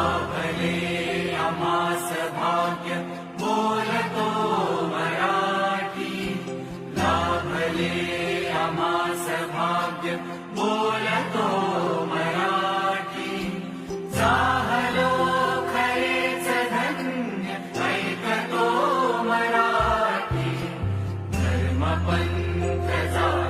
भले अमासभाग्य मोयतो मराठी। नाले अमासभाग्य मोलतो मराठी। साहयो धन्यकतो मराठी। धर्मपञ्च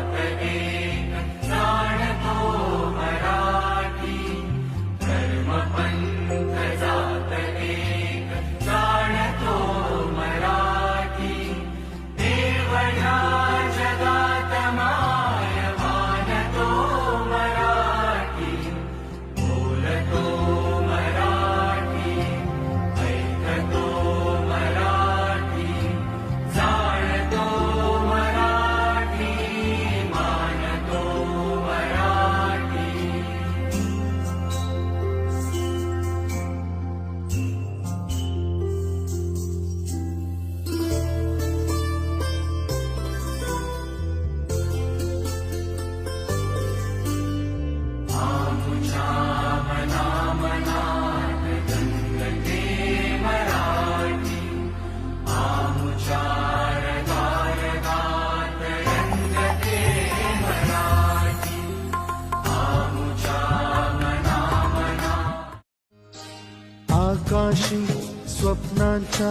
आकाशी स्वप्नांच्या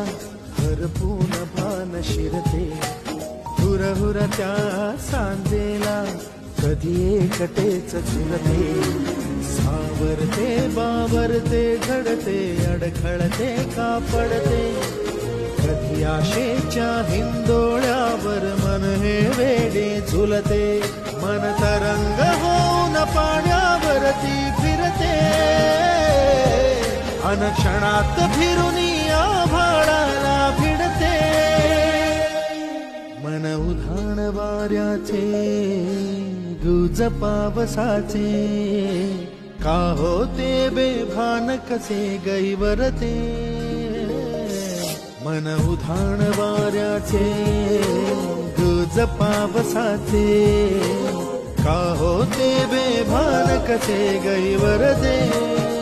हरपून भान शिरते. हुर हुर त्या सांजेला कधी एकटेच झुलते सावरते बावरते घडते अडखळते का पडते कधी आशेच्या हिंदोळ्यावर मन हे वेडे झुलते. मन तरंग होऊन पाण्यावरती फिरते. अनक्षणात फिरून आभाळाला भिडते. मन उधाण वाऱ्याचे गुज पावसाचे का होते बेभान कसे गैवरते? मन उधाण वाऱ्याचे गुज पावसाचे का होते बेभान कसे गैवरते?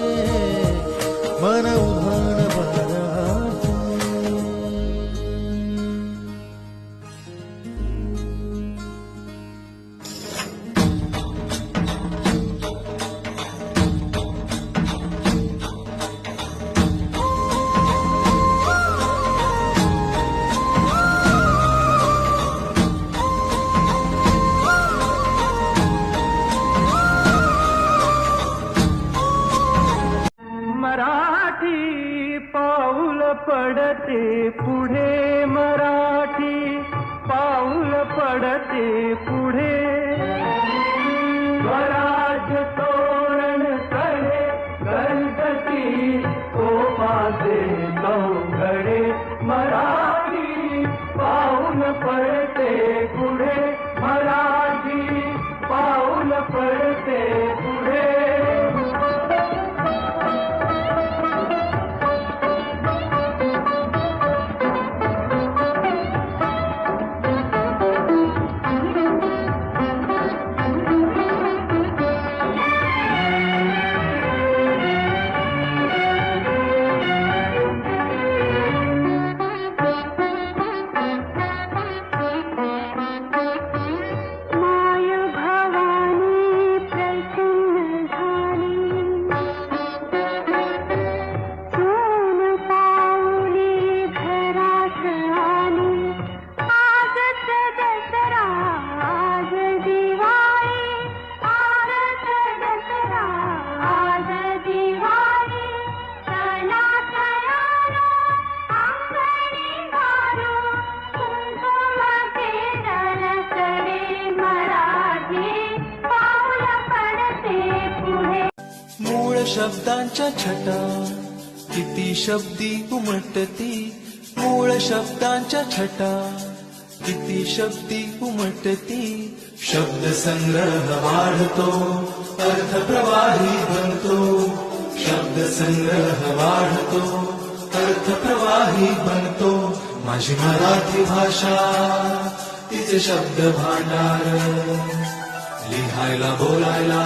पाऊल पडते पुढे मराठी. पाऊल पडते पुढे. स्वराज तोरण करे गणपती कोपाचे चौघडे. मराठी पाऊल पडते पुढे. मराठी पाऊल पडते शब्दांच्या छटा. किती शब्दी उमटती मूळ शब्दांच्या छटा. किती शब्दी उमटती शब्द संग्रह वाढतो अर्थ प्रवाही बनतो. शब्द संग्रह वाढतो अर्थ प्रवाही बनतो. माझी मराठी भाषा तिचे शब्द भांडार. लिहायला बोलायला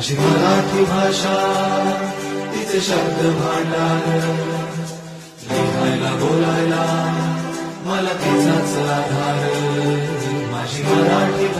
माझी मराठी भाषा तिचे शब्द भांडार. लिहायला बोलायला मला तिचाच आधार. माझी मराठी भाषा.